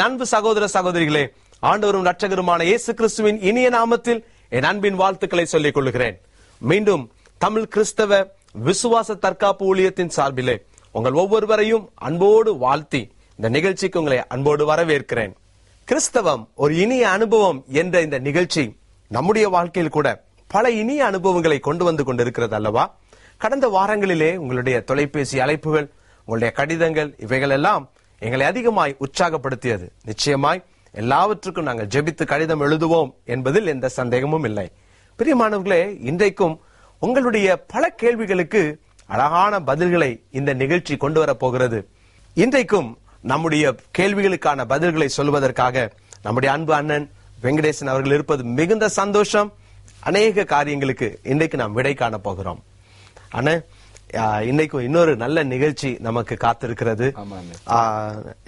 என் அன்பு சகோதர சகோதரிகளே ஆண்டவரும் ரட்சகருமான இயேசு கிறிஸ்துவின் இனிய நாமத்தில் என் அன்பின் வாழ்த்துக்களை சொல்லிக் கொள்கிறேன் மீண்டும் தமிழ் கிறிஸ்தவ விசுவாச தற்காப்பு ஊழியத்தின் சார்பிலே உங்கள் ஒவ்வொருவரையும் அன்போடு வாழ்த்தி இந்த நிகழ்ச்சிக்கு உங்களை அன்போடு வரவேற்கிறேன். கிறிஸ்தவம் ஒரு இனிய அனுபவம் என்ற இந்த நிகழ்ச்சி நம்முடைய வாழ்க்கையில் கூட பல இனிய அனுபவங்களை கொண்டு வந்து கொண்டிருக்கிறது அல்லவா? கடந்த வாரங்களிலே உங்களுடைய தொலைபேசி அழைப்புகள் உங்களுடைய கடிதங்கள் இவைகள் எல்லாம் எங்களை அதிகமாய் உற்சாகப்படுத்தியது. நிச்சயமாய் எல்லாவற்றுக்கும் நாங்கள் ஜெபித்து கடிதம் எழுதுவோம் என்பதில் எந்த சந்தேகமும் இல்லை. பிரியமானவர்களே இன்றைக்கும் உங்களுடைய பல கேள்விகளுக்கு அழகான பதில்களை இந்த நிகழ்ச்சி கொண்டு வரப்போகிறது இன்றைக்கும் நம்முடைய கேள்விகளுக்கான பதில்களை சொல்வதற்காக நம்முடைய அன்பு அண்ணன் வெங்கடேசன் அவர்கள் இருப்பது மிகுந்த சந்தோஷம். அநேக காரியங்களுக்கு இன்றைக்கு நாம் விடை காண போகிறோம். அண்ணன் ஆ, இன்னைக்கும் இன்னொரு நல்ல நிகழ்ச்சி நமக்கு காத்திருக்கிறது.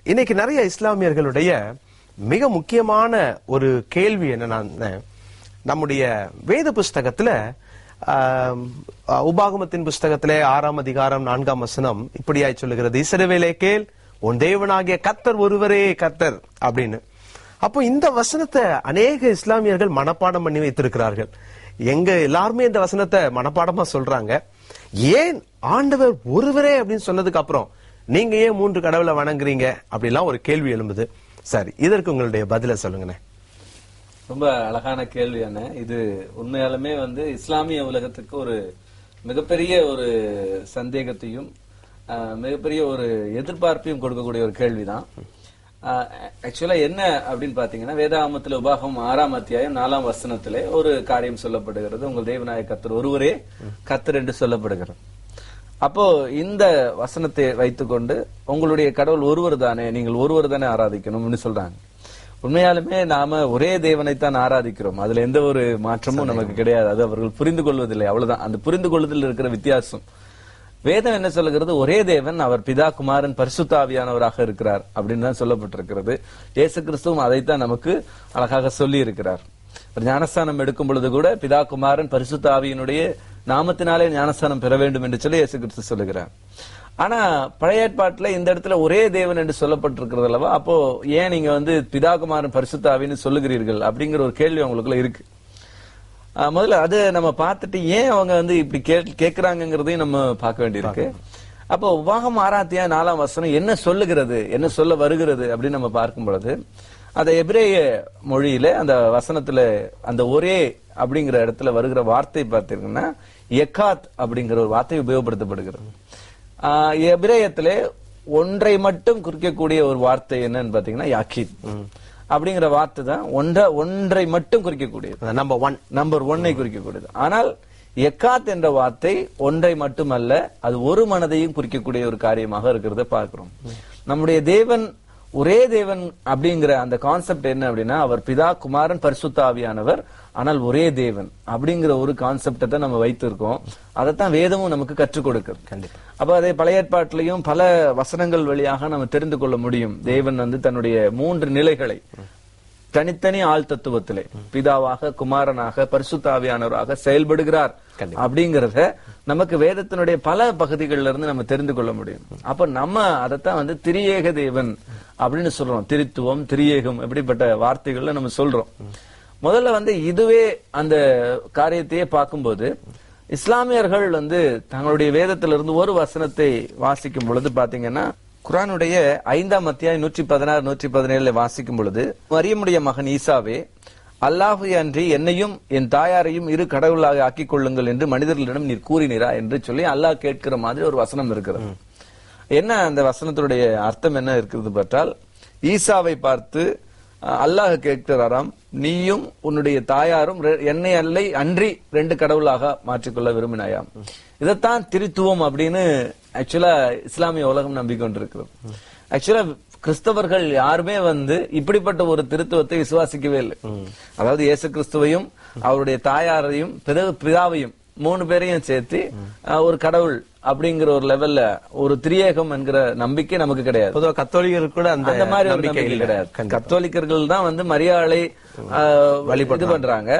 இன்னைக்கு நிறைய இஸ்லாமியர்களுடைய மிக முக்கியமான ஒரு கேள்வி என்னன்னா நம்முடைய வேத புஸ்தகத்துல உபாகமத்தின் புஸ்தகத்திலே ஆறாம் அதிகாரம் நான்காம் வசனம் இப்படியாய் சொல்லுகிறது. இஸ்ரவேலே கேள் உன் தேவனாகிய கத்தர் ஒருவரே கத்தர் அப்படின்னு. அப்போ இந்த வசனத்தை அநேக இஸ்லாமியர்கள் மனப்பாடம் பண்ணி வைத்திருக்கிறார்கள். எங்க எல்லாருமே இந்த வசனத்தை மனப்பாடமா சொல்றாங்க. ஏன் ஆண்டவர் ஒருவரே அப்படின்னு சொன்னதுக்கு அப்புறம் நீங்க ஏன் மூன்று கடவுளை வணங்குறீங்க? அப்படிலாம் ஒரு கேள்வி எழும்புது. சரி இதற்கு உங்களுடைய பதில சொல்லுங்கண்ணே. ரொம்ப அழகான கேள்வி அண்ணே. இது உண்மையாலுமே வந்து இஸ்லாமிய உலகத்துக்கு ஒரு மிகப்பெரிய ஒரு சந்தேகத்தையும் மிகப்பெரிய ஒரு எதிர்பார்ப்பையும் கொடுக்கக்கூடிய ஒரு கேள்விதான். ஆக்சுவலா என்ன அப்படின்னு பாத்தீங்கன்னா வேதாகமத்துல உபாகம் ஆறாம் அத்தியாயம் நாலாம் வசனத்திலே ஒரு காரியம் சொல்லப்படுகிறது. உங்கள் தேவநாய கத்தர் ஒருவரே கத்தர் என்று சொல்லப்படுகிறது. அப்போ இந்த வசனத்தை வைத்துக்கொண்டு உங்களுடைய கடவுள் ஒருவர் தானே நீங்கள் ஒருவர் தானே ஆராதிக்கணும்னு சொல்றாங்க. உண்மையாலுமே நாம ஒரே தேவனைத்தான் ஆராதிக்கிறோம். அதுல எந்த ஒரு மாற்றமும் நமக்கு கிடையாது. அது அவர்கள் புரிந்து கொள்வதில்லை. அவ்வளவுதான். அந்த புரிந்து கொள்வதில் இருக்கிற வித்தியாசம். வேதம் என்ன சொல்லுகிறது? ஒரே தேவன் அவர் பிதா குமாரன் பரிசுத்தாவியானவராக இருக்கிறார் அப்படின்னு தான் சொல்லப்பட்டிருக்கிறது. இயேசு கிறிஸ்துவும் அதைத்தான் நமக்கு அழகாக சொல்லி இருக்கிறார் ஞானஸ்தானம் எடுக்கும் பொழுது கூட பிதா குமாரன் பரிசுத்தாவியினுடைய நாமத்தினாலே ஞானஸ்தானம் பெற வேண்டும் என்று சொல்லி இயேசு கிறிஸ்து சொல்லுகிறார். ஆனா பழைய ஏற்பாட்டுல இந்த இடத்துல ஒரே தேவன் என்று சொல்லப்பட்டிருக்கிறது அல்லவா? அப்போ ஏன் நீங்க வந்து பிதா குமாரன் சொல்லுகிறீர்கள் அப்படிங்கிற ஒரு கேள்வி உங்களுக்குள்ள இருக்கு. முதல்ல அது நம்ம பார்த்துட்டு ஏன் அவங்க வந்து இப்படி கே- கேக்குறாங்கங்கிறதையும் நம்ம பார்க்க வேண்டியிருக்கு. அப்போ உபாகம் ஆராத்தியா நாலாம் வசனம் என்ன சொல்லுகிறது என்ன சொல்ல வருகிறது அப்படின்னு நம்ம பார்க்கும் பொழுது அந்த எபிரேய மொழியில அந்த வசனத்துல அந்த ஒரே அப்படிங்கிற இடத்துல வருகிற வார்த்தை பார்த்தீங்கன்னா எக்காத் அப்படிங்கிற ஒரு வார்த்தை உபயோகப்படுத்தப்படுகிறது. எபிரேயத்திலே ஒன்றை மட்டும் குறிக்கக்கூடிய ஒரு வார்த்தை என்னன்னு பாத்தீங்கன்னா யாக்கீத். அப்படிங்கிற வார்த்தை தான் ஒன்றை ஒன்றை மட்டும் குறிக்கக்கூடியது. நம்பர் ஒன் நம்பர் ஒன்னை குறிக்கக்கூடியது. ஆனால் எக்காத் என்ற வார்த்தை ஒன்றை மட்டுமல்ல அது ஒரு மனதையும் குறிக்கக்கூடிய ஒரு காரியமாக இருக்கிறத பார்க்கிறோம். நம்முடைய தேவன் ஒரே தேவன் அப்படிங்கிற அந்த கான்செப்ட் என்ன அப்படின்னா அவர் பிதா குமாரன் பரிசுத்த ஆவியானவர் ஆனால் ஒரே தேவன் அப்படிங்கிற ஒரு கான்செப்டை தான் நம்ம வைத்திருக்கோம். அதைத்தான் வேதமும் நமக்கு கற்றுக் கொடுக்குது. கண்டிப்பா. அப்ப அதை பழைய ஏற்பாட்டிலையும் பல வசனங்கள் வழியாக நம்ம தெரிந்து கொள்ள முடியும். தேவன் வந்து தன்னுடைய மூன்று நிலைகளை. தனித்தனி ஆள் தத்துவத்திலே. பிதாவாக குமாரனாக பரிசுத்தாவியானவராக செயல்படுகிறார் அப்படிங்கறத நமக்கு வேதத்தினுடைய பல பகுதிகளில இருந்து நம்ம தெரிந்து கொள்ள முடியும். அப்ப நம்ம அதைத்தான் வந்து திரியேக தேவன் அப்படின்னு சொல்றோம். திரித்துவம் திரியேகம் எப்படிப்பட்ட வார்த்தைகள்ல நம்ம சொல்றோம். முதல்ல வந்து இதுவே அந்த காரியத்தையே பார்க்கும்போது இஸ்லாமியர்கள் வந்து தங்களுடைய வேதத்திலிருந்து ஒரு வசனத்தை வாசிக்கும் பொழுது பாத்தீங்கன்னா குரானுடைய ஐந்தாம் அத்தியாயம் நூற்றி பதினாறு நூற்றி பதினேழுல வாசிக்கும் பொழுது மரியமுடைய மகன் ஈசாவே அல்லாஹு அன்றி என்னையும் என் தாயாரையும் இரு கடவுளாக ஆக்கிக் கொள்ளுங்கள் என்று மனிதர்களிடம் நீர் கூறினீரா? என்று சொல்லி அல்லாஹ் கேட்கிற மாதிரி ஒரு வசனம் இருக்கிறது. என்ன அந்த வசனத்துடைய அர்த்தம் என்ன இருக்கிறது பார்த்தால் ஈசாவை பார்த்து அல்லாஹ் கேட்கிறாராம் நீயும் உன்னுடைய தாயாரும் என்னை அல்லை அன்றி ரெண்டு கடவுளாக மாற்றிக்கொள்ள விரும்பினாயாம். இதைத்தான் திருத்துவம் அப்படின்னு ஆக்சுவலா இஸ்லாமிய உலகம் நம்பிக்கொண்டிருக்கிறது. ஆக்சுவலா கிறிஸ்தவர்கள் யாருமே வந்து இப்படிப்பட்ட ஒரு திருத்துவத்தை விசுவாசிக்கவே இல்லை. அதாவது இயேசு கிறிஸ்துவையும் அவருடைய தாயாரையும் பிதாவையும் மூணு பேரையும் சேர்த்து ஒரு கடவுள் அப்படிங்கிற ஒரு லெவல்ல ஒரு திரியேகம் என்கிற நம்பிக்கை நமக்கு கிடையாது. பொதுவா கத்தோலிகருக்கு கூட அந்த மாதிரி ஒரு நம்பிக்கை. கிடையாது. கத்தோலிக்கர்கள் தான் வந்து மரியாதை இது பண்றாங்க.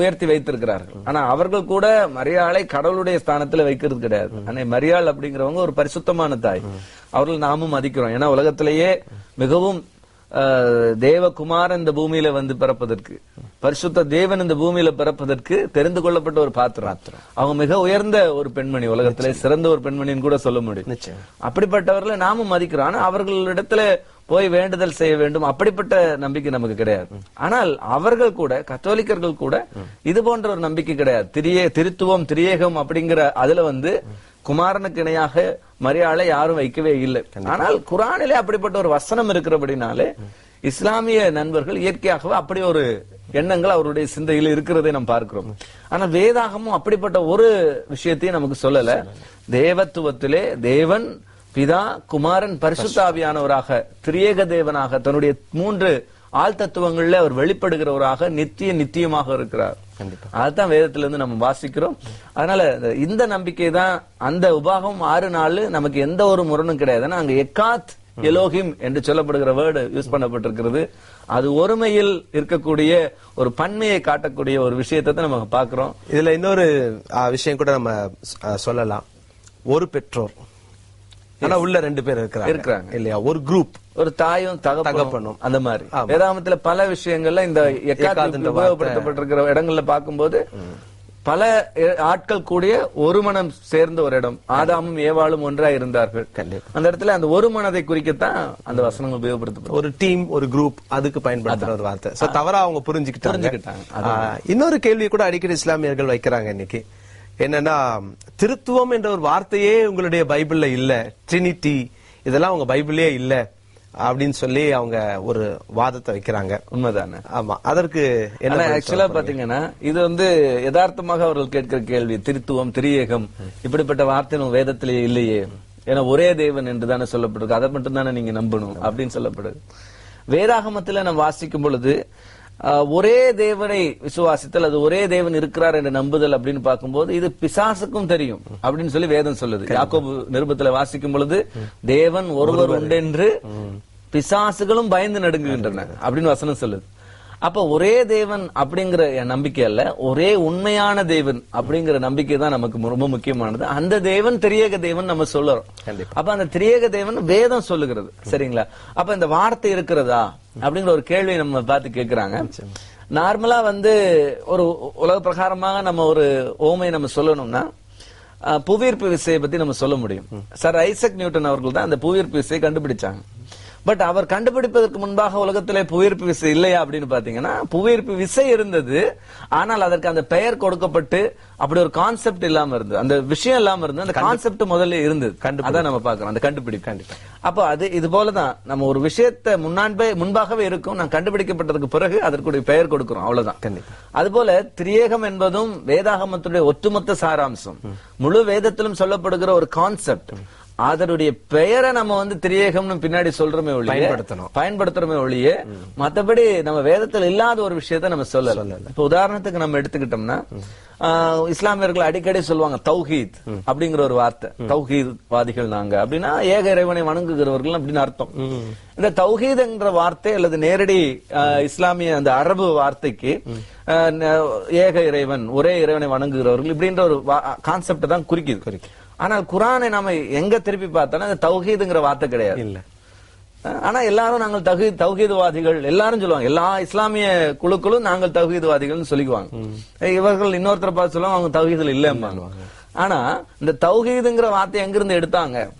உயர்த்தி வைத்திருக்கிறார்கள். ஆனா அவர்கள் கூட மரியாதை கடவுளுடைய ஸ்தானத்துல வைக்கிறது கிடையாது. ஆனா மரியாள் அப்படிங்கிறவங்க ஒரு பரிசுத்தமான தாய். அவர்கள் நாமும் மதிக்கிறோம். ஏன்னா உலகத்திலேயே மிகவும் தேவகுமாரன் இந்த பூமியில வந்து பிறப்பதற்கு பரிசுத்த தேவன் இந்த பூமியில பிறப்பதற்கு தெரிந்து கொள்ளப்பட்ட ஒரு பாத்திரம். அவங்க மிக உயர்ந்த ஒரு பெண்மணி உலகத்திலே சிறந்த ஒரு பெண்மணின்னு கூட சொல்ல முடியும். அப்படிப்பட்டவர்களை நாமும் மதிக்கிறோம். ஆனா அவர்களிடத்துல போய் வேண்டுதல் செய்ய வேண்டும் அப்படிப்பட்ட நம்பிக்கை நமக்கு கிடையாது. ஆனால் அவர்கள் கூட கத்தோலிக்கர்கள் கூட இது போன்ற ஒரு நம்பிக்கை கிடையாது. திரியே திருத்துவம் திரியேகம் அப்படிங்கிற அதுல வந்து குமாரனுக்கு இணையாக மரியாதை யாரும் வைக்கவே இல்லை. ஆனால் குரானிலே அப்படிப்பட்ட ஒரு வசனம் இருக்கிறபடினாலே இஸ்லாமிய நண்பர்கள் இயற்கையாகவே அப்படி ஒரு எண்ணங்கள் அவருடைய சிந்தையில் இருக்கிறதை நாம் பார்க்கிறோம். ஆனா வேதாகமும் அப்படிப்பட்ட ஒரு விஷயத்தையும் நமக்கு சொல்லல. தேவத்துவத்திலே தேவன் பிதா குமாரன் பரிசுத்தாவியானவராக திரியேக தேவனாக தன்னுடைய மூன்று ஆள் தத்துவங்கள்ல அவர் வெளிப்படுகிறவராக நித்திய நித்தியமாக இருக்கிறார். அதுதான் வேதத்துல இருந்து நம்ம வாசிக்கிறோம். அதனால இந்த- நம்பிக்கை தான் அந்த உபாகம் ஆறு நாள் நமக்கு எந்த ஒரு முரணும் கிடையாது ஆனா அங்க எக்காத் எலோஹிம் என்று சொல்லப்படுகிற வேர்டு யூஸ் பண்ணப்பட்டிருக்கிறது. அது ஒருமையில் இருக்கக்கூடிய ஒரு பன்மையை காட்டக்கூடிய ஒரு விஷயத்தை நம்ம பார்க்கிறோம். இதுல இன்னொரு விஷயம் கூட நம்ம சொல்லலாம். ஒரு பெற்றோர். ஆனா உள்ள ரெண்டு பேர் இருக்கிறாங்க. இருக்கிறாங்க. இல்லையா? ஒரு குரூப் ஒரு தாயும் தகப்பனும். அந்த மாதிரி. வேதாமத்துல பல விஷயங்கள்ல இந்த எக்காத்து உபயோகப்படுத்தப்பட்டிருக்கிற இடங்கள்ல பார்க்கும்போது பல ஆட்கள் கூடிய ஒரு மனம் சேர்ந்த ஒரு இடம். ஆதாமும் ஏவாளும் ஒன்றா இருந்தார்கள். கண்டிப்பா. அந்த இடத்துல அந்த ஒரு மனதை குறிக்கத்தான் அந்த வசனங்கள் உபயோகப்படுத்தப்படும் ஒரு டீம் ஒரு குரூப் அதுக்கு பயன்படுத்துற ஒரு வார்த்தை. சோ தவறா அவங்க புரிஞ்சுக்கிட்டாங்க. இன்னொரு கேள்வி கூட அடிக்கடி இஸ்லாமியர்கள் வைக்கிறாங்க இன்னைக்கு. என்னன்னா திருத்துவம் என்ற ஒரு வார்த்தையே உங்களுடைய பைபிள்ல இல்ல. ட்ரினிட்டி இதெல்லாம் உங்க பைபிளே இல்ல. அப்படின்னு சொல்லி அவங்க ஒரு வாதத்தை வைக்கிறாங்க. உண்மைதானே? ஆமா. அதற்கு என்ன ஆக்சுவலா பாத்தீங்கன்னா இது வந்து யதார்த்தமாக அவர்கள் கேட்கிற கேள்வி. திருத்துவம் திரியேகம் இப்படிப்பட்ட வார்த்தை வேதத்திலேயே இல்லையே. ஏன்னா ஒரே தேவன் என்று தானே சொல்லப்படுது. அதை மட்டும் தானே நீங்க நம்பணும் அப்படின்னு சொல்லப்படுது. வேதாகமத்துல நம்ம வாசிக்கும் பொழுது ஒரே தேவனை விசுவாசித்தல் அது ஒரே தேவன் இருக்கிறார் என்று நம்புதல் அப்படின்னு பார்க்கும்போது இது பிசாசுக்கும் தெரியும் அப்படின்னு சொல்லி வேதம் சொல்லுது. யாக்கோபு நிருபத்துல வாசிக்கும் பொழுது தேவன் ஒருவர் உண்டென்று பிசாசுகளும் பயந்து நடுங்குகின்றன அப்படின்னு வசனம் சொல்லுது. அப்ப ஒரே தேவன் அப்படிங்கிற என் நம்பிக்கை அல்ல ஒரே உண்மையான தேவன் அப்படிங்கிற நம்பிக்கை தான் நமக்கு ரொம்ப முக்கியமானது. அந்த தேவன் திரியேக தேவன் நம்ம சொல்லுறோம். அப்ப அந்த திரியேக தேவன் வேதம் சொல்லுகிறது. சரிங்களா? அப்ப இந்த வார்த்தை இருக்கிறதா? அப்படிங்கிற ஒரு கேள்வி நம்ம பார்த்து கேக்குறாங்க. நார்மலா வந்து ஒரு உலக பிரகாரமாக நம்ம ஒரு ஓமை நம்ம சொல்லணும்னா புவியீர்ப்பு விசையை பத்தி நம்ம சொல்ல முடியும். சார் ஐசக் நியூட்டன் அவர்கள் தான் அந்த புவியீர்ப்பு விசையை கண்டுபிடிச்சாங்க. பட் அவர் கண்டுபிடிப்பதற்கு முன்பாக உலகத்திலே புவியீர்ப்பு விசை இல்லையா அப்படின்னு பாத்தீங்கன்னா புவியீர்ப்பு விசை இருந்தது. ஆனால் அதற்கு அந்த பெயர் கொடுக்கப்பட்டு அப்படி ஒரு கான்செப்ட் இல்லாம இருந்தது. அந்த விஷயம் இல்லாம இருந்தது. அந்த கான்செப்ட் முதல்ல இருந்தது. அதான் நம்ம பாக்குறோம் அந்த கண்டுபிடிப்பு கண்டிப்பா. அப்போ அது இது போலதான். நம்ம ஒரு விஷயத்தை முன்னான்பே முன்பாகவே இருக்கும். நான் கண்டுபிடிக்கப்பட்டதுக்கு பிறகு அதற்குடைய பெயர் கொடுக்கிறோம். அவ்வளவுதான். கண்டிப்பா. அதுபோல திரியேகம் என்பதும் வேதாகமத்துடைய ஒட்டுமொத்த சாராம்சம். முழு வேதத்திலும் சொல்லப்படுகிற ஒரு கான்செப்ட் அதனுடைய பெயரை நம்ம வந்து திரியேகம்னு பின்னாடி சொல்றோமே ஒழிய பயன்படுத்தணும். பயன்படுத்துறோமே ஒழிய மத்தபடி நம்ம வேதத்துல இல்லாத ஒரு விஷயத்தை நம்ம சொல்லல. இப்ப உதாரணத்துக்கு நம்ம எடுத்துக்கிட்டோம்னா இஸ்லாமியர்கள் அடிக்கடி சொல்லுவாங்க தௌஹீத் அப்படிங்கிற ஒரு வார்த்தை. தௌஹீத் வாதிகள் நாங்க. அப்படின்னா ஏக இறைவனை வணங்குகிறவர்கள் அப்படின்னு அர்த்தம். இந்த தௌஹீத் என்ற வார்த்தை அல்லது நேரடி இஸ்லாமிய அந்த அரபு வார்த்தைக்கு ஏக இறைவன் ஒரே இறைவனை வணங்குகிறவர்கள் இப்படின்ற ஒரு கான்செப்ட் தான் குறிக்குது. ஆனால் குரானை நாம எங்க திருப்பி பார்த்தாலும் அந்த தௌஹீதுங்கிற வார்த்தை கிடையாது. இல்ல. ஆனா எல்லாரும் நாங்கள் தகு தௌஹீதுவாதிகள் எல்லாரும் சொல்லுவாங்க. எல்லா இஸ்லாமிய குழுக்களும் நாங்கள் தௌஹீதுவாதிகள்னு சொல்லிக்குவாங்க. இவர்கள் இன்னொருத்தரை பார்த்து சொல்லுவாங்க அவங்க தௌஹீதுல இல்லம்பாங்க. ஆனா இந்த தௌஹீதுங்கிற வார்த்தை எங்கிருந்து எடுத்தாங்க?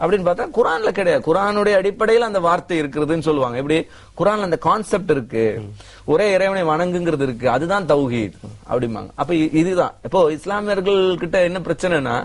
அப்படின்னு பார்த்தா குரான்ல கிடையாது. குரானுடைய அடிப்படையில் அந்த வார்த்தை இருக்கிறதுன்னு சொல்லுவாங்க. எப்படி? குரான்ல அந்த கான்செப்ட் இருக்கு. ஒரே இறைவனை வணங்குங்கிறது இருக்கு. அதுதான் தௌஹீத். அப்படிம்பாங்க. அப்ப இதுதான். இப்போ இஸ்லாமியர்கள் கிட்ட என்ன பிரச்சனைனா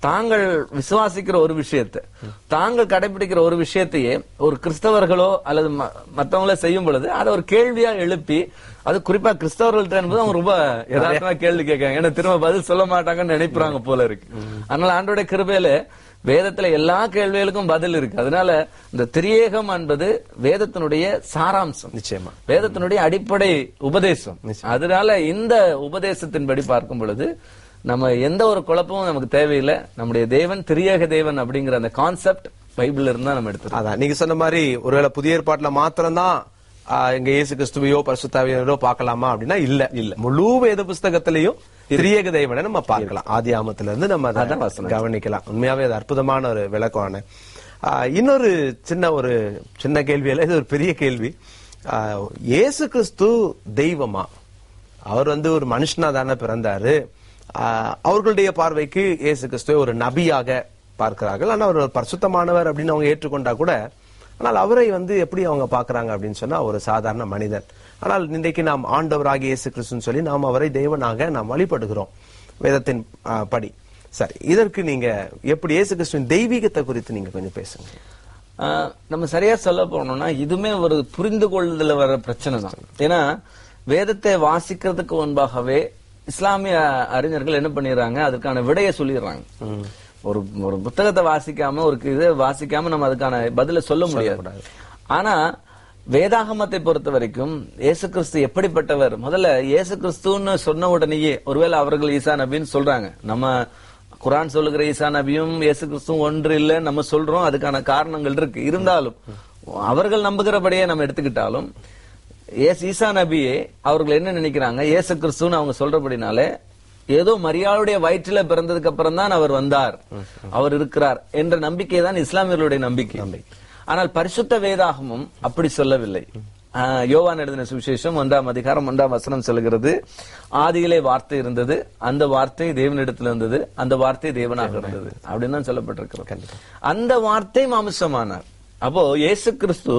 தாங்கள் விசுவாசிக்கிற ஒரு விஷயத்தை தாங்கள் கடைபிடிக்கிற ஒரு விஷயத்தையே ஒரு கிறிஸ்தவர்களோ அல்லது ம- மத்தவங்களோ செய்யும் பொழுது அதை ஒரு கேள்வியா எழுப்பி அது குறிப்பா கிறிஸ்தவர்கள்ட்ட என்பது அவங்க ரொம்ப யதார்த்தமா கேள்வி கேட்காங்க ஏன்னா திரும்ப பதில் சொல்ல மாட்டாங்கன்னு நினைப்புறாங்க போல இருக்கு. அதனால ஆண்டோட கிருபையில வேதத்துல எல்லா கேள்விகளுக்கும் பதில் இருக்கு. அதனால இந்த திரியேகம் என்பது வேதத்தினுடைய சாராம்சம். நிச்சயமா. வேதத்தினுடைய அடிப்படை உபதேசம். அதனால இந்த உபதேசத்தின்படி பார்க்கும் பொழுது நம்ம எந்த ஒரு குழப்பமும் நமக்கு தேவையில்லை. நம்முடைய தேவன் திரியேக தேவன் அப்படிங்கிற அந்த கான்செப்ட் பைபிள்ல இருந்தா நம்ம எடுத்துருக்கோம் அதான் நீங்க சொன்ன மாதிரி ஒருவேளை புதிய ஏற்பாட்டுல மாத்திரம்தான் இங்க இயேசு கிறிஸ்துவையோ பரிசுத்தாவியோ பார்க்கலாமா அப்படின்னா இல்ல இல்ல. முழு வேத புஸ்தகத்திலையும் திரியேக தெய்வனை நம்ம பார்க்கலாம். ஆதி ஆமத்துல இருந்து நம்ம அதை. கவனிக்கலாம். உண்மையாவே அது அற்புதமான ஒரு விளக்கமான இன்னொரு சின்ன ஒரு சின்ன கேள்வி அல்ல இது ஒரு பெரிய கேள்வி. இயேசு கிறிஸ்து தெய்வமா? அவர் வந்து ஒரு மனுஷனா தானே பிறந்தாரு. அவர்களுடைய பார்வைக்கு இயேசு கிறிஸ்துவை ஒரு நபியாக பார்க்கிறார்கள். ஆனால் அவர் பரிசுத்தமானவர் அப்படின்னு அவங்க ஏற்றுக்கொண்டா கூட ஆனால் அவரை வந்து எப்படி அவங்க பார்க்கறாங்க அப்படின்னு சொன்னா ஒரு சாதாரண மனிதன். ஆனால் இன்றைக்கு நாம் ஆண்டவராக இயேசு கிறிஸ்துன்னு சொல்லி நாம் அவரை தெய்வனாக நாம் வழிபடுகிறோம். வேதத்தின் படி. சரி இதற்கு நீங்க எப்படி இயேசு கிறிஸ்துவின் தெய்வீகத்தை குறித்து நீங்க கொஞ்சம் பேசுங்க. நம்ம சரியா சொல்ல போனோம்னா இதுமே ஒரு புரிந்து கொள்ளுதல வர பிரச்சனை தான். ஏன்னா வேதத்தை வாசிக்கிறதுக்கு முன்பாகவே இஸ்லாமிய அறிஞர்கள் என்ன பண்ணிடுறாங்க? அதுக்கான விடையை சொல்லிடுறாங்க. ஒரு ஒரு புத்தகத்தை வாசிக்காம ஒரு இதை வாசிக்காம நம்ம அதுக்கான பதில சொல்ல முடியாது. ஆனா வேதாகமத்தை பொறுத்த வரைக்கும் இயேசு கிறிஸ்து எப்படிப்பட்டவர்? முதல்ல இயேசு கிறிஸ்துன்னு சொன்ன உடனேயே ஒருவேளை அவர்கள் ஈசா நபின்னு சொல்றாங்க. நம்ம குரான் சொல்லுகிற ஈசா நபியும் இயேசு கிறிஸ்துவும் ஒன்று இல்ல நம்ம சொல்றோம். அதுக்கான காரணங்கள் இருக்கு. இருந்தாலும் அவர்கள் நம்புகிறபடியே நம்ம எடுத்துக்கிட்டாலும் ஏசு ஈசா நபியே அவர்கள் என்ன நினைக்கிறாங்க? இயேசு கிறிஸ்துன்னு அவங்க சொல்றபடினாலே ஏதோ மரியாளுடைய வயிற்றில பிறந்ததுக்கு அப்புறம் தான் அவர் வந்தார். அவர் இருக்கிறார் என்ற நம்பிக்கை தான் இஸ்லாமியர்களுடைய நம்பிக்கை. ஆனால் பரிசுத்த வேதாகமும் அப்படி சொல்லவில்லை. யோவான் எழுதின சுவிசேஷம் ஒன்றாம் அதிகாரம் ஒன்றாம் வசனம் சொல்கிறது ஆதியிலே வார்த்தை இருந்தது அந்த வார்த்தை தேவனிடத்தில் இருந்தது அந்த வார்த்தை தேவனாக இருந்தது. அப்படின்னு தான் சொல்லப்பட்டிருக்கிறது. அந்த வார்த்தை மாமிசமானார். அப்போ இயேசு கிறிஸ்து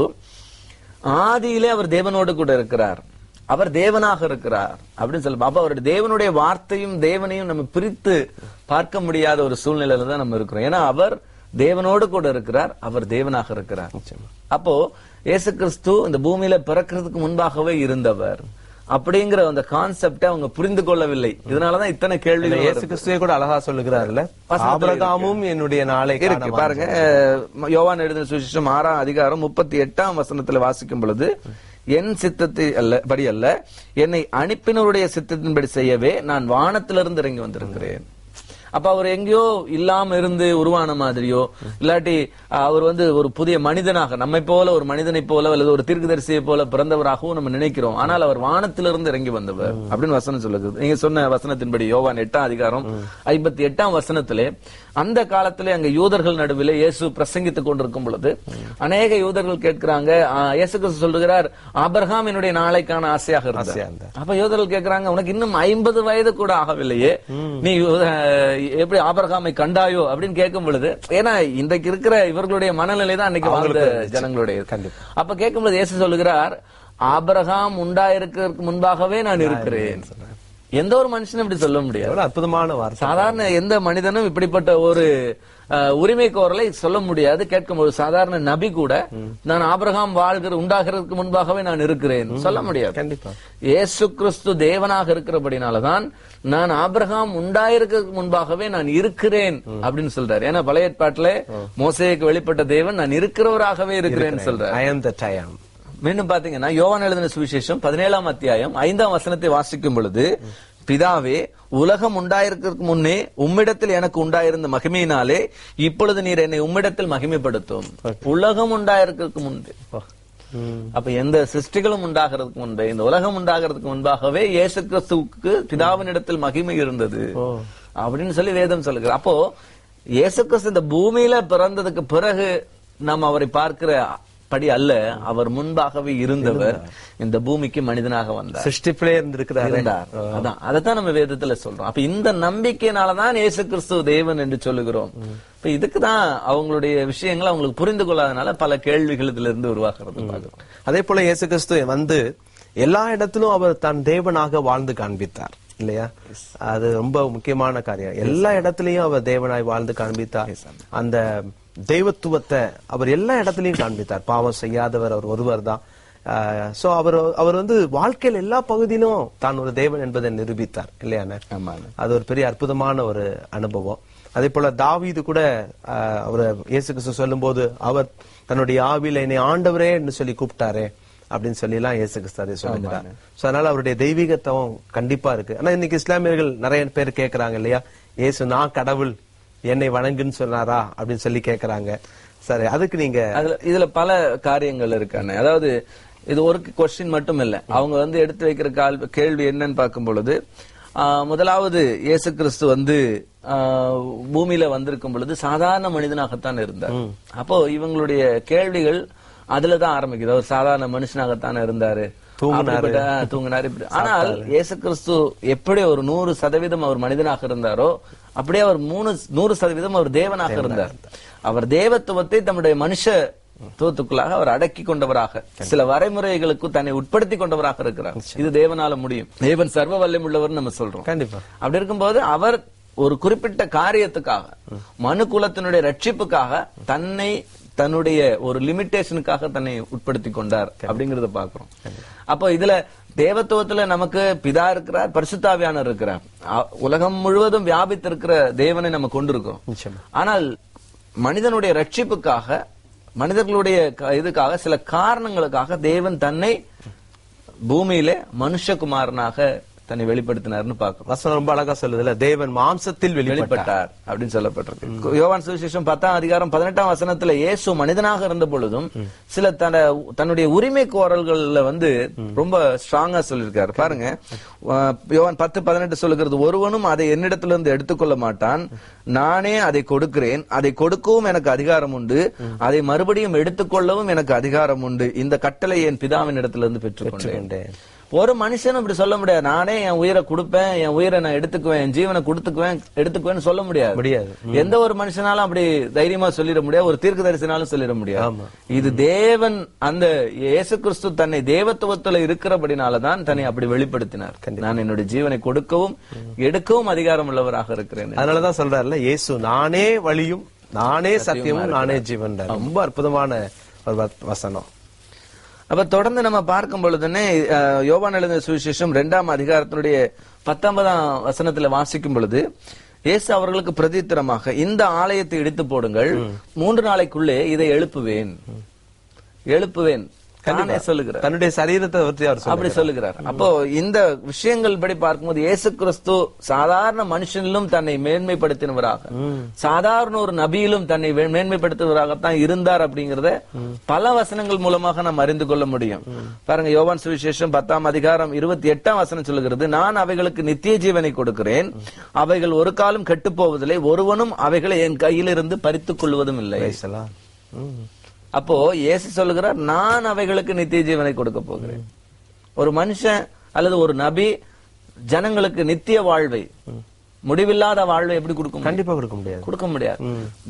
ஆதியிலே அவர் தேவனோடு கூட இருக்கிறார். அவர் தேவனாக இருக்கிறார் அப்படின்னு சொல்ல அப்ப அவருடைய தேவனுடைய வார்த்தையும் தேவனையும் நம்ம பிரித்து பார்க்க முடியாத ஒரு சூழ்நிலையில தான் நம்ம இருக்கிறோம். ஏன்னா அவர் தேவனோடு கூட இருக்கிறார் அவர் தேவனாக இருக்கிறார். அப்போ இயேசு கிறிஸ்து இந்த பூமியில பிறக்கிறதுக்கு முன்பாகவே இருந்தவர். அப்படிங்கிற அந்த கான்செப்டை அவங்க புரிந்து கொள்ளவில்லை. இதனாலதான் இத்தனை கேள்விகள் இயேசு கிறிஸ்துவே கூட அழகா சொல்லுகிறாருல்ல. ஆபிரகாமும் என்னுடைய நாளை இருக்கு பாருங்க யோவான் எழுதின சுவிசேஷம் ஆறாம் அதிகாரம் முப்பத்தி எட்டாம் வசனத்துல வாசிக்கும் பொழுது என் சித்தத்தை அல்ல படி அல்ல என்னை அனுப்பினருடைய சித்தத்தின்படி செய்யவே நான் வானத்திலிருந்து இறங்கி வந்திருக்கிறேன். அப்ப அவர் எங்கேயோ இல்லாம இருந்து உருவான மாதிரியோ இல்லாட்டி அவர் வந்து ஒரு புதிய மனிதனாக நம்மை போல ஒரு மனிதனை போல அல்லது ஒரு தீர்க்கதரிசியை போல பிறந்தவராகவும் நம்ம நினைக்கிறோம். ஆனால் அவர் வானத்திலிருந்து இறங்கி வந்தவர் அப்படின்னு வசனம் சொல்லுது. நீங்க சொன்ன வசனத்தின்படி யோவான் எட்டாம் அதிகாரம் ஐம்பத்தி எட்டாம் வசனத்திலே அந்த காலத்திலே அங்க யூதர்கள் நடுவிலே இயேசு பிரசங்கித்துக் கொண்டிருக்கும் பொழுது அநேக யூதர்கள் கேட்கிறாங்க இயேசு கிறிஸ்து சொல்லுகிறார் ஆபிரகாம் என்னுடைய நாளைக்கான ஆசையாக ஆசையா இருந்தார். அப்ப யூதர்கள் கேட்கிறாங்க உனக்கு இன்னும் ஐம்பது வயது கூட ஆகவில்லையே. நீ எப்படி ஆபரகாமை கண்டாயோ அப்படின்னு கேட்கும் பொழுது ஏன்னா இன்றைக்கு இருக்கிற இவர்களுடைய மனநிலை தான் அன்னைக்கு வாழ்ந்த ஜனங்களுடைய. அப்ப கேட்கும் பொழுது இயேசு சொல்லுகிறார் ஆபரகாம் உண்டாயிருக்கிறதுக்கு முன்பாகவே நான் இருக்கிறேன். எந்த ஒரு மனுஷனும் இப்படி சொல்ல முடியாது. அற்புதமான வார்த்தை. சாதாரண எந்த மனிதனும் இப்படிப்பட்ட ஒரு உரிமை கோரலை சொல்ல முடியாது. கேட்கும் ஒரு சாதாரண நபி கூட நான் ஆபிரகாம் வாழ்கிற உண்டாகிறதுக்கு முன்பாகவே நான் இருக்கிறேன். சொல்ல முடியாது. கண்டிப்பா. இயேசு கிறிஸ்து தேவனாக இருக்கிறபடினாலதான் நான் ஆபிரகாம் உண்டாயிருக்கிறதுக்கு முன்பாகவே நான் இருக்கிறேன் அப்படின்னு சொல்றாரு. ஏன்னா பழைய ஏற்பாட்டுல மோசேக்கு வெளிப்பட்ட தேவன் நான் இருக்கிறவராகவே I am மீண்டும் பாத்தீங்கன்னா யோவான் எழுதின சுவிசேஷம் பதினேழாம் அத்தியாயம் ஐந்தாம் வசனத்தை வாசிக்கும் பொழுது பிதாவே உலகம் உண்டாயிருக்கிறதுக்கு முன்னே உம்மிடத்தில் எனக்கு உண்டாயிருந்த மகிமையினாலே இப்பொழுது நீர் என்னை உம்மிடத்தில் மகிமைப்படுத்தும். உலகம் உண்டாயிருக்கிறதுக்கு முன்பே. ம். அப்ப எந்த சிருஷ்டிகளும் உண்டாகிறதுக்கு முன்பே இந்த உலகம் உண்டாகிறதுக்கு முன்பாகவே இயேசு கிறிஸ்துவுக்கு பிதாவினிடத்தில் மகிமை இருந்தது. அப்படின்னு சொல்லி வேதம் சொல்லுகிறது. அப்போ இயேசு கிறிஸ்து இந்த பூமியில பிறந்ததுக்கு பிறகு நாம் அவரை பார்க்கிற படி அல்ல அவர் முன்பாகவே இருந்தவர் இந்த பூமிக்கு மனிதனாக வந்தார். சிருஷ்டிப்பிலே இருந்திருக்கிறாரு. இருந்தார். அதான் அதைத்தான் நம்ம வேதத்துல சொல்றோம். அப்ப இந்த நம்பிக்கையினாலதான் இயேசு கிறிஸ்து தேவன் என்று சொல்லுகிறோம். இப்ப இதுக்குதான் அவங்களுடைய விஷயங்களை அவங்களுக்கு புரிந்து கொள்ளாதனால பல கேள்விகள் இதுல இருந்து உருவாகிறது. அதே போல இயேசு கிறிஸ்து வந்து எல்லா இடத்திலும் அவர் தன் தேவனாக வாழ்ந்து காண்பித்தார். இல்லையா? அது ரொம்ப முக்கியமான காரியம். எல்லா இடத்துலயும் அவர் தேவனாய் வாழ்ந்து காண்பித்தார். அந்த தெய்வத்துவத்தை அவர் எல்லா இடத்துலயும் காண்பித்தார். பாவம் செய்யாதவர் அவர் ஒருவர் தான். சோ அவர் அவர் வந்து வாழ்க்கையில் எல்லா பகுதியிலும் தான் ஒரு தேவன் என்பதை நிரூபித்தார். இல்லையாண்ணே அது ஒரு பெரிய அற்புதமான ஒரு அனுபவம். அதே போல தாவீது கூட அவர் இயேசு கிறிஸ்து சொல்லும்போது அவர் தன்னுடைய ஆவியில என்னை ஆண்டவரே என்று சொல்லி கூப்பிட்டாரே அப்படின்னு சொல்லி எல்லாம் இயேசு கிறிஸ்து அதை சொல்லுகிறார். சோ அதனால அவருடைய தெய்வீகத்துவம் கண்டிப்பா இருக்கு. ஆனா இன்னைக்கு இஸ்லாமியர்கள் நிறைய பேர் கேக்குறாங்க இல்லையா? இயேசு நான் கடவுள் என்னை வணங்குன்னு சொன்னாரா அப்படின்னு சொல்லி கேக்குறாங்க. சரி அதுக்கு நீங்க இதுல பல காரியங்கள் இருக்கானே அதாவது இது ஒரு கொஸ்டின் மட்டும் இல்ல. அவங்க வந்து எடுத்து வைக்கிற கேள்வி என்னன்னு பார்க்கும் பொழுது முதலாவது இயேசு கிறிஸ்து வந்து பூமியில வந்திருக்கும் பொழுது சாதாரண மனிதனாகத்தான் இருந்தார். அப்போ இவங்களுடைய கேள்விகள் அதுலதான் ஆரம்பிக்குது. அவர் சாதாரண மனுஷனாகத்தான் இருந்தாரு. தூங்கினாரு. ஆனால் இயேசு கிறிஸ்து எப்படி ஒரு நூறு சதவீதம் அவர் மனிதனாக இருந்தாரோ அப்படியே அவர் மூணு நூறு சதவீதம் அவர் தேவனாக இருந்தார். அவர் தேவத்துவத்தை தம்முடைய மனுஷ துவத்துக்குள்ளாக அவர் அடக்கி கொண்டவராக சில வரைமுறைகளுக்கு தன்னை உட்படுத்தி கொண்டவராக இருக்கிறார். இது தேவனால முடியும். தேவன் சர்வ வல்லம் உள்ளவர் நம்ம சொல்றோம். கண்டிப்பா. அப்படி இருக்கும்போது அவர் ஒரு குறிப்பிட்ட காரியத்துக்காக மனு குலத்தினுடைய ரட்சிப்புக்காக தன்னை தன்னுடைய ஒரு லிமிட்டேஷனுக்காக தன்னை உட்படுத்தி கொண்டார் அப்படிங்கறத பாக்குறோம் அப்போ இதுல தேவத்துவத்துல நமக்கு பிதா இருக்கிறார் பரிசுத்தாவியானவர் இருக்கிறார். உலகம் முழுவதும் வியாபித்திருக்கிற தேவனை நம்ம கொண்டிருக்கிறோம். ஆனால் மனிதனுடைய ரட்சிப்புக்காக மனிதர்களுடைய இதுக்காக சில காரணங்களுக்காக தேவன் தன்னை பூமியிலே மனுஷகுமாரனாக தன்னை வெளிப்படுத்தினார்னு பார்க்கிறோம். வசனம் ரொம்ப அழகா சொல்லுதுல தேவன் மாம்சத்தில் வெளிப்பட்டார் அப்படின்னு சொல்லப்பட்டிருக்கு. யோவான் சுவிசேஷம் பத்தாம் அதிகாரம் பதினெட்டாம் வசனத்துல இயேசு மனிதனாக இருந்த பொழுதும் சில தன தன்னுடைய உரிமை கோரல்கள்ல வந்து ரொம்ப ஸ்ட்ராங்கா சொல்லியிருக்காரு. பாருங்க. யோவான் பத்து பதினெட்டு சொல்லுகிறது ஒருவனும் அதை என்னிடத்திலிருந்து எடுத்துக்கொள்ள மாட்டான். நானே அதை கொடுக்கிறேன். அதை கொடுக்கவும் எனக்கு அதிகாரம் உண்டு. அதை மறுபடியும் எடுத்துக்கொள்ளவும் எனக்கு அதிகாரம் உண்டு. இந்த கட்டளை என் பிதாவின் இடத்திலிருந்து பெற்றுக்கொண்டேன். கொண்டேன். ஒரு மனுஷன் அப்படி சொல்ல முடியாது. நானே என் உயிரை கொடுப்பேன் என் உயிரை நான் எடுத்துக்குவேன் என் ஜீவனை கொடுத்துக்குவேன் எடுத்துக்குவேன்னு சொல்ல முடியாது. முடியாது. எந்த ஒரு மனுஷனாலும் அப்படி தைரியமா சொல்லிட முடியாது. ஒரு தீர்க்க தரிசனாலும் சொல்லிட முடியாது. இது தேவன் அந்த இயேசு கிறிஸ்து தன்னை தேவத்துவத்துல இருக்கிறபடினாலதான் தன்னை அப்படி வெளிப்படுத்தினார். நான் என்னுடைய ஜீவனை கொடுக்கவும் எடுக்கவும் அதிகாரம் உள்ளவராக இருக்கிறேன். அதனாலதான் சொல்றாருல இயேசு நானே வழியும் நானே சத்தியமும் நானே ஜீவன் ரொம்ப அற்புதமான ஒரு வசனம். அப்ப தொடர்ந்து நம்ம பார்க்கும் பொழுதுனே யோவான் எழுதின சுவிசேஷம் இரண்டாம் அதிகாரத்தினுடைய பத்தொன்பதாம் வசனத்துல வாசிக்கும் பொழுது இயேசு அவர்களுக்கு பிரதித்திரமாக இந்த ஆலயத்தை இடித்து போடுங்கள் மூன்று நாளைக்குள்ளே இதை எழுப்புவேன். எழுப்புவேன். சொல்லுகிறார். தன்னுடைய சரீரத்தை பற்றி அவர் அப்படி சொல்லுகிறார். அப்போ இந்த விஷயங்கள் படி பார்க்கும்போது இயேசு கிறிஸ்து சாதாரண மனுஷனிலும் தன்னை மேன்மைப்படுத்தினவராக சாதாரண ஒரு நபியிலும் தன்னை மேன்மைப்படுத்துவராகத்தான் இருந்தார் அப்படிங்கறத பல வசனங்கள் மூலமாக நாம் அறிந்து கொள்ள முடியும். பாருங்க யோவான் சுவிசேஷம் பத்தாம் அதிகாரம் இருபத்தி எட்டாம் வசனம் சொல்லுகிறது நான் அவைகளுக்கு நித்திய ஜீவனை கொடுக்கிறேன். அவைகள் ஒரு காலம் கெட்டுப் போவதில்லை. ஒருவனும் அவைகளை என் கையிலிருந்து பறித்துக் கொள்வதும் இல்லை. அப்போ இயேசு சொல்லுகிறார் நான் அவைகளுக்கு நித்திய ஜீவனை கொடுக்க போகிறேன். ஒரு மனுஷன் அல்லது ஒரு நபி ஜனங்களுக்கு நித்திய வாழ்வை முடிவில்லாத வாழ்வை எப்படி கொடுக்க முடியும்? கண்டிப்பா கொடுக்க முடியாது. கொடுக்க முடியாது.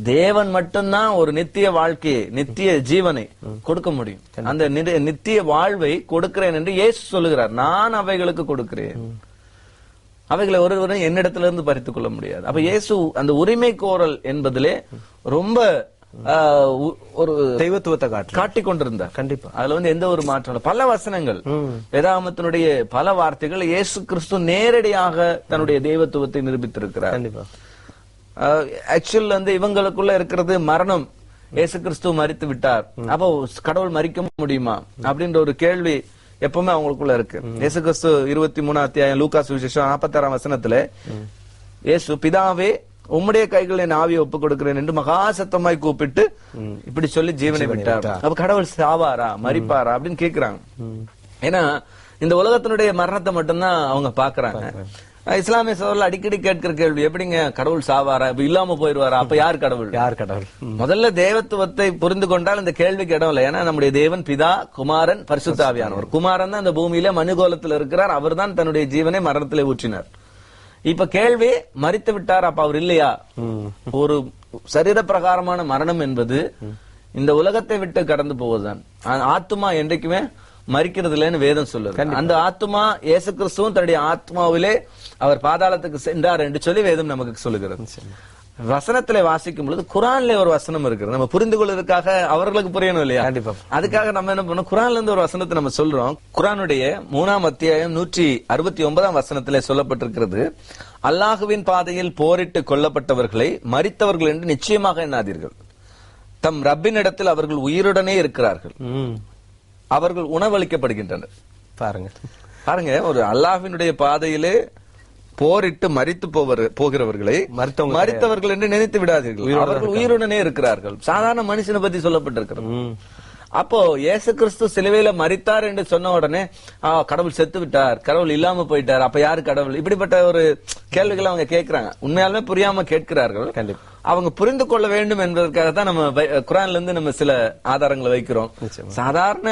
தேவன் மட்டும்தான் ஒரு நித்திய வாழ்க்கையை நித்திய ஜீவனை கொடுக்க முடியும். அந்த நிதி- நித்திய வாழ்வை கொடுக்கிறேன் என்று இயேசு சொல்லுகிறார். நான் அவைகளுக்கு கொடுக்கிறேன். அவைகளை ஒருவரும் என்னிடத்திலிருந்து பறித்துக் கொள்ள முடியாது. அப்ப இயேசு அந்த உரிமை கோரல் என்பதிலே ரொம்ப ஒரு தெய்வத்துவத்தை காட்டு காட்டிக் கொண்டிருந்தார் கண்டிப்பா. அதுல வந்து எந்த ஒரு மாற்றம். பல வசனங்கள். வேதாகமத்தினுடைய பல வார்த்தைகள் இயேசு கிறிஸ்து நேரடியாக தன்னுடைய தெய்வத்துவத்தை நிரூபித்திருக்கிறார். கண்டிப்பா. ஆக்சுவல் வந்து இவங்களுக்குள்ள இருக்கிறது மரணம். இயேசு கிறிஸ்து மரித்து விட்டார். அப்போ கடவுள் மறிக்க முடியுமா? அப்படின்ற ஒரு கேள்வி எப்பவுமே அவங்களுக்குள்ள இருக்கு. இயேசு கிறிஸ்து இருபத்தி மூணாம் அத்தியாயம் லூகாஸ் விசேஷம் நாற்பத்தாறாம் வசனத்துல இயேசு பிதாவே உம்முடைய கைகளில் என் ஆவியை ஒப்புக் கொடுக்கிறேன் என்று மகா சத்தமாய் கூப்பிட்டு இப்படி சொல்லி ஜீவனை விட்டார். அப்ப கடவுள் சாவாரா? மரிப்பாரா அப்படின்னு கேக்குறாங்க. ஏன்னா இந்த உலகத்தினுடைய மரணத்தை மட்டும்தான் அவங்க பாக்குறாங்க. இஸ்லாமிய சோழர்கள் அடிக்கடி கேட்கிற கேள்வி எப்படிங்க கடவுள் சாவாரா? இப்ப இல்லாம போயிருவாரா? அப்ப யார் கடவுள்? யார் கடவுள்? முதல்ல தேவத்துவத்தை புரிந்து கொண்டால் இந்த கேள்விக்கு இடம் இல்லை. ஏன்னா நம்முடைய தேவன் பிதா குமாரன் பரிசுத்தாவியானவர் குமாரன் தான் இந்த பூமியில மனுகோலத்தில் இருக்கிறார். அவர்தான் தன்னுடைய ஜீவனை மரணத்திலே ஊற்றினார். இப்ப கேள்வி மறித்து விட்டார் அப்ப அவர் இல்லையா? ஒரு சரீர பிரகாரமான மரணம் என்பது இந்த உலகத்தை விட்டு கடந்து போவதுதான். ஆ- ஆத்துமா என்றைக்குமே மறிக்கிறது இல்லைன்னு வேதம் சொல்லுது. அந்த ஆத்துமா இயேசு கிறிஸ்துவும் தன்னுடைய ஆத்மாவிலே அவர் பாதாளத்துக்கு சென்றார் என்று சொல்லி வேதம் நமக்கு சொல்லுகிறது. வசனத்திலே வாசிக்கும் பொழுது குரான்ல ஒரு வசனம் இருக்கு நம்ம புரிந்து கொள்வதற்காக அவர்களுக்கு புரியணும் இல்லையா? கண்டிப்பா. அதுக்காக நம்ம என்ன பண்ணோம் குரான்ல இருந்து ஒரு வசனத்தை நம்ம சொல்றோம். குரானுடைய மூணாம் அத்தியாயம் நூற்றி அறுபத்தி ஒன்பதாம் வசனத்திலே சொல்லப்பட்டிருக்கிறது. அல்லாஹுவின் பாதையில் போரிட்டு கொல்லப்பட்டவர்களை மரித்தவர்கள் என்று நிச்சயமாக எண்ணாதீர்கள். தம் ரப்பினிடத்தில் அவர்கள் உயிருடனே இருக்கிறார்கள். அவர்கள் உணவளிக்கப்படுகின்றனர். பாருங்க. பாருங்க ஒரு அல்லாஹ்வினுடைய பாதையிலே போரிட்டு மரித்து போவர் போகிறவர்களை மரித்தவர்கள் என்று நினைத்து விடாதீர்கள். அவர்கள் உயிருடனே இருக்கிறார்கள். சாதாரண மனுஷனை பத்தி சொல்லப்பட்டிருக்கிறது. அப்போ இயேசு கிறிஸ்து சிலுவையில மரித்தார் என்று சொன்ன உடனே கடவுள் செத்து விட்டார். கடவுள் இல்லாம போயிட்டார். அப்ப யாரு கடவுள்? இப்படிப்பட்ட ஒரு கேள்விகளை அவங்க கேட்கிறாங்க. உண்மையாலுமே புரியாம கேட்கிறார்கள். கண்டிப்பா. அவங்க புரிந்து கொள்ள வேண்டும் என்பதற்காக தான் நம்ம குரான்ல இருந்து நம்ம சில ஆதாரங்களை வைக்கிறோம். சாதாரண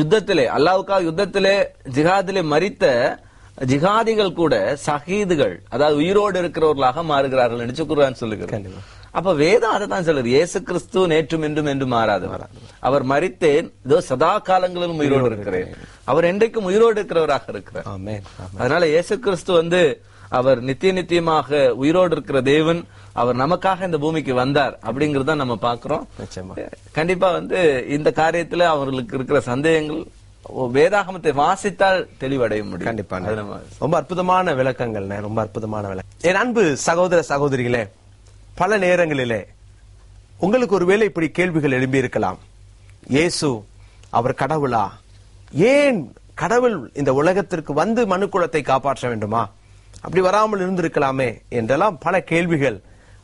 யுத்தத்திலே அல்லாவுக்காக யுத்தத்திலே ஜிஹாதிலே மரித்த ஜிஹாதிகள் கூட சஹீதுகள் அதாவது உயிரோடு இருக்கிறவர்களாக மாறுகிறார்கள் என்று குர்ஆன் சொல்லுகிறது. கண்டிப்பா. அப்ப வேதம் அதை தான் சொல்லுது. இயேசு கிறிஸ்து நேற்றும் என்றும் என்று மாறாதவர். அவர் மரித்தேன் இதோ சதா காலங்களிலும் உயிரோடு இருக்கிறேன். அவர் என்றைக்கும் உயிரோடு இருக்கிறவராக இருக்கிறார். அதனால இயேசு கிறிஸ்து வந்து அவர் நித்திய நித்தியமாக உயிரோடு இருக்கிற தேவன் அவர் நமக்காக இந்த பூமிக்கு வந்தார் அப்படிங்கறத நம்ம பாக்குறோம் கண்டிப்பா வந்து இந்த காரியத்துல அவர்களுக்கு இருக்கிற சந்தேகங்கள் வேதாகமத்தை வாசித்தால் தெளிவடைய முடியும். கண்டிப்பா. ரொம்ப அற்புதமான விளக்கங்கள்ண்ணே ரொம்ப அற்புதமான விளக்கம் என் அன்பு சகோதர சகோதரிகளே பல நேரங்களிலே உங்களுக்கு ஒருவேளை இப்படி கேள்விகள் எழும்பி இருக்கலாம் இயேசு அவர் கடவுளா? ஏன் கடவுள் இந்த உலகத்திற்கு வந்து மனுக்குலத்தை காப்பாற்ற வேண்டுமா? அப்படி வராமல் இருந்திருக்கலாமே என்றெல்லாம் பல கேள்விகள்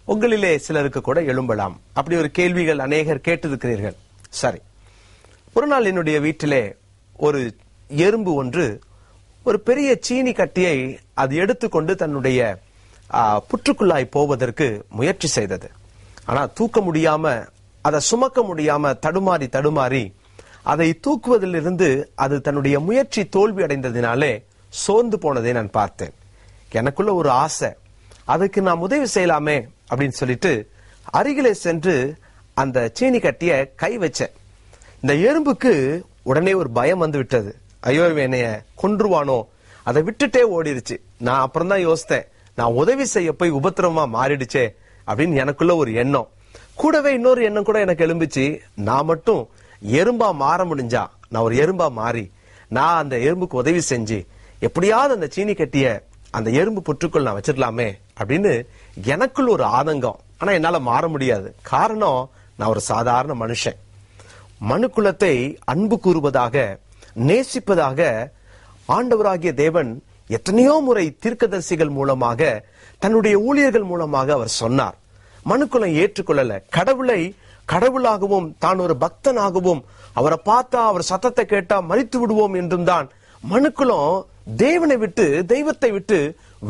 உங்களிலே சிலருக்கு கூட எழும்பலாம். அப்படி ஒரு கேள்விகள் அநேகர் கேட்டிருக்கிறீர்கள். சரி. ஒரு நாள் என்னுடைய வீட்டிலே ஒரு எறும்பு ஒன்று ஒரு பெரிய சீனி கட்டியை அது எடுத்துக்கொண்டு தன்னுடைய புற்றுக்குள்ளாய் போவதற்கு முயற்சி செய்தது. ஆனால் தூக்க முடியாம அதை சுமக்க முடியாம தடுமாறி தடுமாறி அதை தூக்குவதிலிருந்து அது தன்னுடைய முயற்சி தோல்வி அடைந்ததினாலே சோர்ந்து போனதை நான் பார்த்தேன். எனக்குள்ள ஒரு ஆசை. அதுக்கு நான் உதவி செய்யலாமே அப்படின்னு சொல்லிட்டு அருகிலே சென்று அந்த சீனி கட்டிய கை வச்சேன். இந்த எறும்புக்கு உடனே ஒரு பயம் வந்து விட்டது ஐயோ என்னைய கொன்றுவானோ? அதை விட்டுட்டே ஓடிருச்சு. நான் அப்புறம் தான் யோசித்தேன். நான் உதவி செய்ய போய் உபத்திரமா மாறிடுச்சே அப்படின்னு எனக்குள்ள ஒரு எண்ணம். கூடவே இன்னொரு எண்ணம் கூட எனக்கு எழும்புச்சு. நான் மட்டும் எறும்பா மாற முடிஞ்சா? நான் ஒரு எறும்பா மாறி நான் அந்த எறும்புக்கு உதவி செஞ்சு எப்படியாவது அந்த சீனி கட்டிய அந்த எறும்பு புற்றுக்குள் நான் வச்சிடலாமே அப்படின்னு எனக்குள்ள ஒரு ஆதங்கம். ஆனா என்னால மாற முடியாது. காரணம் நான் ஒரு சாதாரண மனுஷன். மனுக்குலத்தை அன்பு கூறுவதாக நேசிப்பதாக ஆண்டவராகிய தேவன் எத்தனையோ முறை தீர்க்கதரிசிகள் மூலமாக தன்னுடைய ஊழியர்கள் மூலமாக அவர் சொன்னார். மனுக்குலம் ஏற்றுக்கொள்ளல. கடவுளை கடவுளாகவும் தான் ஒரு பக்தனாகவும் அவரை பார்த்தா அவர் சத்தத்தை கேட்டா மறித்து விடுவோம் என்றும் தான் மனுக்குலம் தேவனை விட்டு தெய்வத்தை விட்டு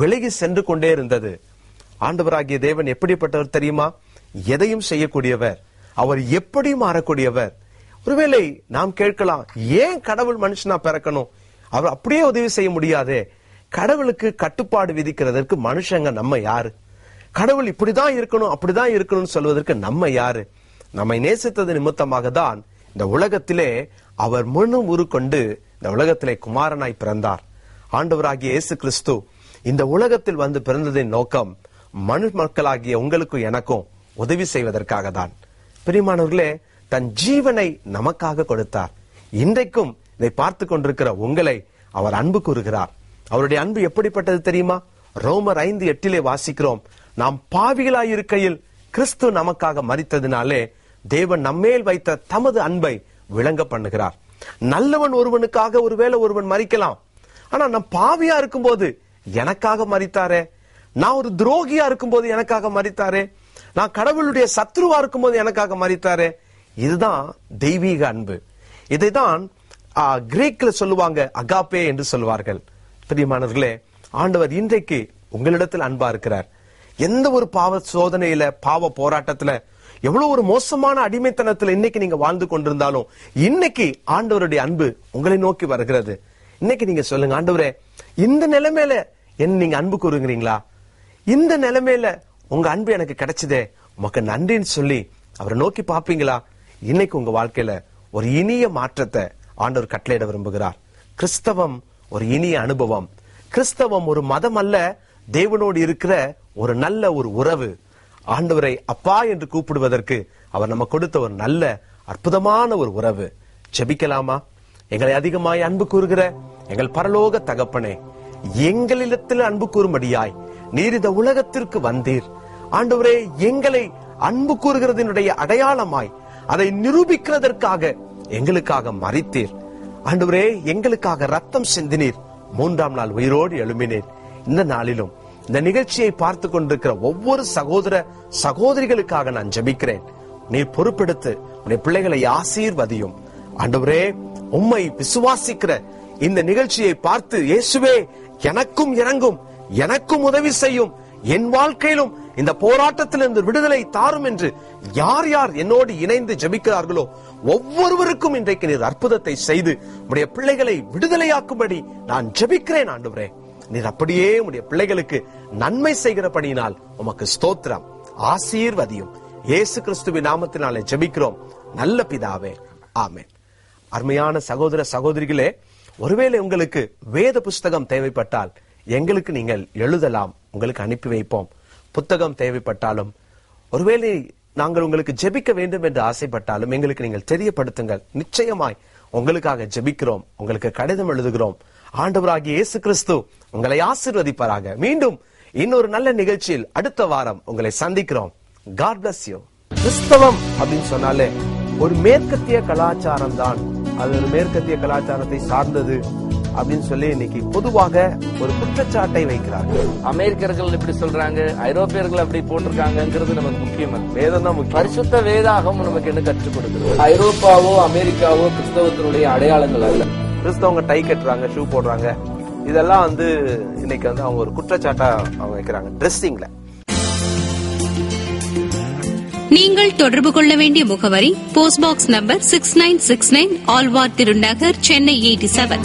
விலகி சென்று கொண்டே இருந்தது. ஆண்டவராகிய தேவன் எப்படிப்பட்டவர் தெரியுமா? எதையும் செய்யக்கூடியவர். அவர் எப்படி மாறக்கூடியவர்? ஒருவேளை நாம் கேட்கலாம் ஏன் கடவுள் மனுஷனா பிறக்கணும்? அவர் அப்படியே உதவி செய்ய முடியாதே. கடவுளுக்கு கட்டுப்பாடு விதிக்கிறதற்கு மனுஷங்க நம்ம யாரு? கடவுள் இப்படிதான் இருக்கணும் அப்படிதான் இருக்கணும்னு சொல்வதற்கு நம்ம யாரு? நம்மை நேசித்தது நிமித்தமாக தான் இந்த உலகத்திலே அவர் முழு உருக்கொண்டு இந்த உலகத்திலே குமாரனாய் பிறந்தார். ஆண்டவராகிய இயேசு கிறிஸ்து இந்த உலகத்தில் வந்து பிறந்ததின் நோக்கம் மனு மக்களாகிய உங்களுக்கும் எனக்கும் உதவி செய்வதற்காக தான் பிரியமானவர்களே தன் ஜீவனை நமக்காக கொடுத்தார். இன்றைக்கும் இதை பார்த்து கொண்டிருக்கிற உங்களை அவர் அன்பு கூறுகிறார். அவருடைய அன்பு எப்படிப்பட்டது தெரியுமா? ரோமர் ஐந்து எட்டிலே வாசிக்கிறோம். நாம் பாவிகளாய் இருக்கையில் கிறிஸ்து நமக்காக மறித்ததினாலே தேவன் நம்மேல் வைத்த தமது அன்பை விளங்க பண்ணுகிறார். நல்லவன் ஒருவனுக்காக ஒருவேளை ஒருவன் மறிக்கலாம் ஆனா நான் பாவியா இருக்கும்போது எனக்காக மறித்தாரே நான் ஒரு துரோகியா இருக்கும்போது எனக்காக மறித்தாரே நான் கடவுளுடைய சத்ருவா இருக்கும்போது எனக்காக மறித்தாரே இதுதான் தெய்வீக அன்பு. இதைதான் கிரேக்கில் சொல்லுவாங்க அகாப்பே என்று சொல்லுவார்கள் பிரியமானவர்களே ஆண்டவர் இன்றைக்கு உங்களிடத்தில் அன்பா இருக்கிறார். எந்த ஒரு பாவ சோதனையில பாவ போராட்டத்துல எவ்வளவு ஒரு மோசமான அடிமைத்தனத்துல இன்னைக்கு நீங்க வாழ்ந்து கொண்டிருந்தாலும் இன்னைக்கு ஆண்டவருடைய அன்பு உங்களை நோக்கி வருகிறது. இன்னைக்கு நீங்க சொல்லுங்க ஆண்டவரே இந்த நிலைமையில என்ன நீங்க அன்பு கூறுங்கிறீங்களா இந்த நிலைமையில உங்க அன்பு எனக்கு கிடைச்சதே உமக்கு நன்றின்னு சொல்லி அவரை நோக்கி பாப்பீங்களா இன்னைக்கு உங்க வாழ்க்கையில ஒரு இனிய மாற்றத்தை ஆண்டவர் கட்டளையிட விரும்புகிறார். கிறிஸ்தவம் ஒரு இனிய அனுபவம். கிறிஸ்தவம் ஒரு மதம் அல்ல தேவனோடு இருக்கிற ஒரு நல்ல ஒரு உறவு. ஆண்டவரை அப்பா என்று கூப்பிடுவதற்கு அவர் நம்ம கொடுத்த ஒரு நல்ல அற்புதமான ஒரு உறவு. ஜெபிக்கலாமா? எங்களை அதிகமாய் அன்பு கூறுகிற எங்கள் பரலோக தகப்பனே எங்களிடத்தில் அன்பு கூறும்படியாய் நீர் இந்த உலகத்திற்கு வந்தீர். ஆண்டவரே எங்களை அன்பு கூறுகிறதனுடைய அடையாளமாய் அதை நிரூபிக்கிறதற்காக எங்களுக்காக மறித்தீர் ஆண்டவரே எங்களுக்காக ரத்தம் சிந்தினீர். மூன்றாம் நாள் உயிரோடு எழும்பினீர். இந்த நாளிலும் இந்த நிகழ்ச்சியை பார்த்து கொண்டிருக்கிற ஒவ்வொரு சகோதர சகோதரிகளுக்காக நான் ஜெபிக்கிறேன். நீர் பொறுப்பெடுத்து உடைய பிள்ளைகளை ஆசீர்வதியும். ஆண்டவரே உம்மை விசுவாசிக்கிற இந்த நிகழ்ச்சியை பார்த்து இயேசுவே எனக்கும் இறங்கும் எனக்கும் உதவி செய்யும். என் வாழ்க்கையிலும் இந்த போராட்டத்திலிருந்து விடுதலை தாரும் என்று யார் யார் என்னோடு இணைந்து ஜெபிக்கிறார்களோ ஒவ்வொருவருக்கும் இன்றைக்கு நீர் அற்புதத்தை செய்து உடைய பிள்ளைகளை விடுதலையாக்கும்படி நான் ஜெபிக்கிறேன் ஆண்டுவரே. நீர் அப்படியே உடைய பிள்ளைகளுக்கு நன்மை செய்கிறபடியினால் உமக்கு ஸ்தோத்திரம் ஆசீர்வதியும். இயேசு கிறிஸ்துவின் நாமத்தினாலே ஜெபிக்கிறோம். நல்ல பிதாவே ஆமே அருமையான சகோதர சகோதரிகளே ஒருவேளை உங்களுக்கு வேத புஸ்தகம் தேவைப்பட்டால் எங்களுக்கு நீங்கள் எழுதலாம் உங்களுக்கு அனுப்பி வைப்போம். புத்தகம் தேவைப்பட்டாலும் ஒருவேளை நாங்கள் உங்களுக்கு ஜெபிக்க வேண்டும் என்று ஆசைப்பட்டாலும் எங்களுக்கு நீங்கள் தெரியப்படுத்துங்கள். நிச்சயமாய் உங்களுக்காக ஜெபிக்கிறோம் உங்களுக்கு கடிதம் எழுதுகிறோம். ஆண்டவராகி இயேசு கிறிஸ்து உங்களை ஆசீர்வதிப்பாராக. மீண்டும் இன்னொரு நல்ல நிகழ்ச்சியில் அடுத்த வாரம் உங்களை சந்திக்கிறோம். காட் பிளஸ் யூ கிறிஸ்தவம் அப்படின்னு சொன்னாலே ஒரு மேற்கத்திய கலாச்சாரம் தான் அது ஒரு மேற்கத்திய கலாச்சாரத்தை சார்ந்தது. அப்படின்னு சொல்லி இன்னைக்கு பொதுவாக ஒரு குற்றச்சாட்டை வைக்கிறார்கள். அமெரிக்கர்கள் இப்படி சொல்றாங்க ஐரோப்பியர்கள் அப்படி போட்டிருக்காங்கிறது நமக்கு முக்கியம். வேதம் தான் முக்கியம். பரிசுத்த வேதாகம் நமக்கு என்ன கற்றுக் கொடுக்குது ஐரோப்பாவோ அமெரிக்காவோ கிறிஸ்தவத்தினுடைய அடையாளங்கள் அல்ல. கிறிஸ்தவங்க டை கட்டுறாங்க ஷூ போடுறாங்க. இதெல்லாம் வந்து இன்னைக்கு வந்து அவங்க ஒரு குற்றச்சாட்டா அவங்க வைக்கிறாங்க ட்ரெஸ்ஸிங்ல நீங்கள் தொடர்பு கொள்ள வேண்டிய முகவரி post box number six nine six nine Alwar Thirunagar Chennai eighty seven